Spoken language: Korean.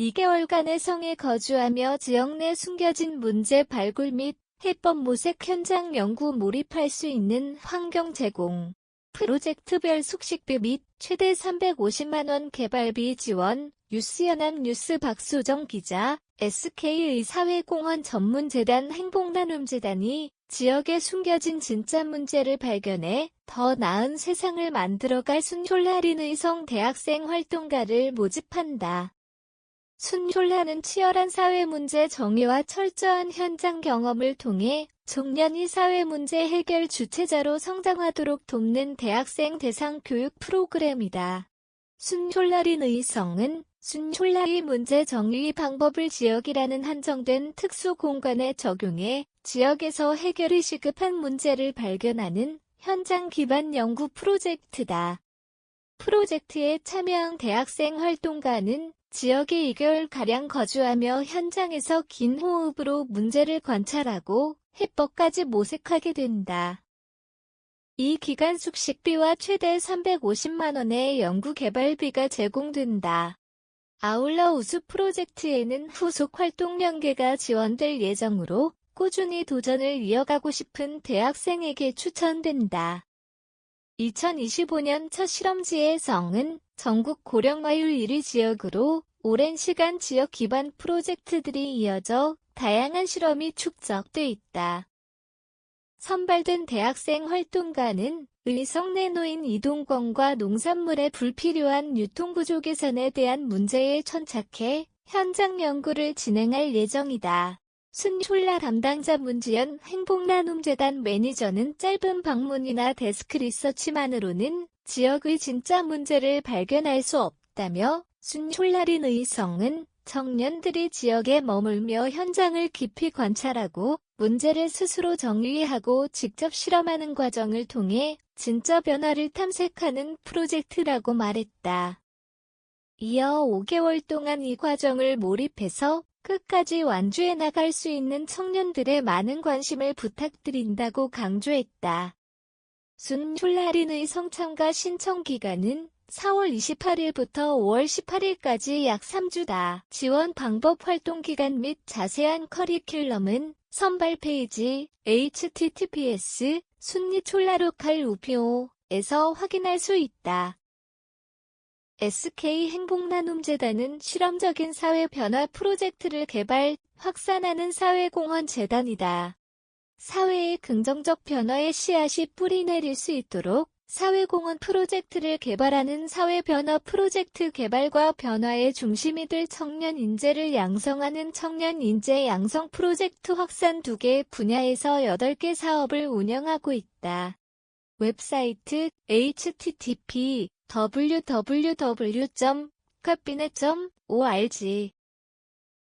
2개월간의 성에 거주하며 지역 내 숨겨진 문제 발굴 및 해법 모색 현장 연구 몰입할 수 있는 환경 제공. 프로젝트별 숙식비 및 최대 350만원 개발비 지원. 뉴스연합 뉴스 박수정 기자, SK의 사회공헌 전문재단 행복나눔재단이 지역에 숨겨진 진짜 문제를 발견해 더 나은 세상을 만들어갈 순졸라린의 성 대학생 활동가를 모집한다. 순졸라는 치열한 사회문제 정의와 철저한 현장 경험을 통해 청년이 사회문제 해결 주체자로 성장하도록 돕는 대학생 대상 교육 프로그램이다. 순졸라린 의 성은 순졸라의 문제 정의 방법을 지역이라는 한정된 특수 공간에 적용해 지역에서 해결이 시급한 문제를 발견하는 현장 기반 연구 프로젝트다. 프로젝트에 참여한 대학생 활동가는 지역에 2개월가량 거주하며 현장에서 긴 호흡으로 문제를 관찰하고 해법까지 모색하게 된다. 이 기간 숙식비와 최대 350만원의 연구개발비가 제공된다. 아울러 우수 프로젝트에는 후속 활동 연계가 지원될 예정으로 꾸준히 도전을 이어가고 싶은 대학생에게 추천된다. 2025년 첫 실험지의 성은 전국 고령화율 1위 지역으로 오랜 시간 지역 기반 프로젝트들이 이어져 다양한 실험이 축적돼 있다. 선발된 대학생 활동가는 의성 내놓인 이동권과 농산물의 불필요한 유통구조 개선에 대한 문제에 천착해 현장 연구를 진행할 예정이다. 순졸라 담당자 문지연 행복나눔재단 매니저는 짧은 방문이나 데스크 리서치만으로는 지역의 진짜 문제를 발견할 수 없다며 순졸라린 의성은 청년들이 지역에 머물며 현장을 깊이 관찰하고 문제를 스스로 정리하고 직접 실험하는 과정을 통해 진짜 변화를 탐색하는 프로젝트라고 말했다. 이어 5개월 동안 이 과정을 몰입해서 끝까지 완주해 나갈 수 있는 청년들의 많은 관심을 부탁드린다고 강조했다. 순졸라린의 성참가 신청 기간은 4월 28일부터 5월 18일까지 약 3주다. 지원 방법 활동 기간 및 자세한 커리큘럼은 선발 페이지 https 순리촐라로칼 우피오에서 확인할 수 있다. SK 행복나눔재단은 실험적인 사회 변화 프로젝트를 개발, 확산하는 사회공헌 재단이다. 사회의 긍정적 변화의 씨앗이 뿌리 내릴 수 있도록 사회공헌 프로젝트를 개발하는 사회변화 프로젝트 개발과 변화의 중심이 될 청년 인재를 양성하는 청년 인재 양성 프로젝트 확산 두개 분야에서 8개 사업을 운영하고 있다. 웹사이트 http www.cabinet.org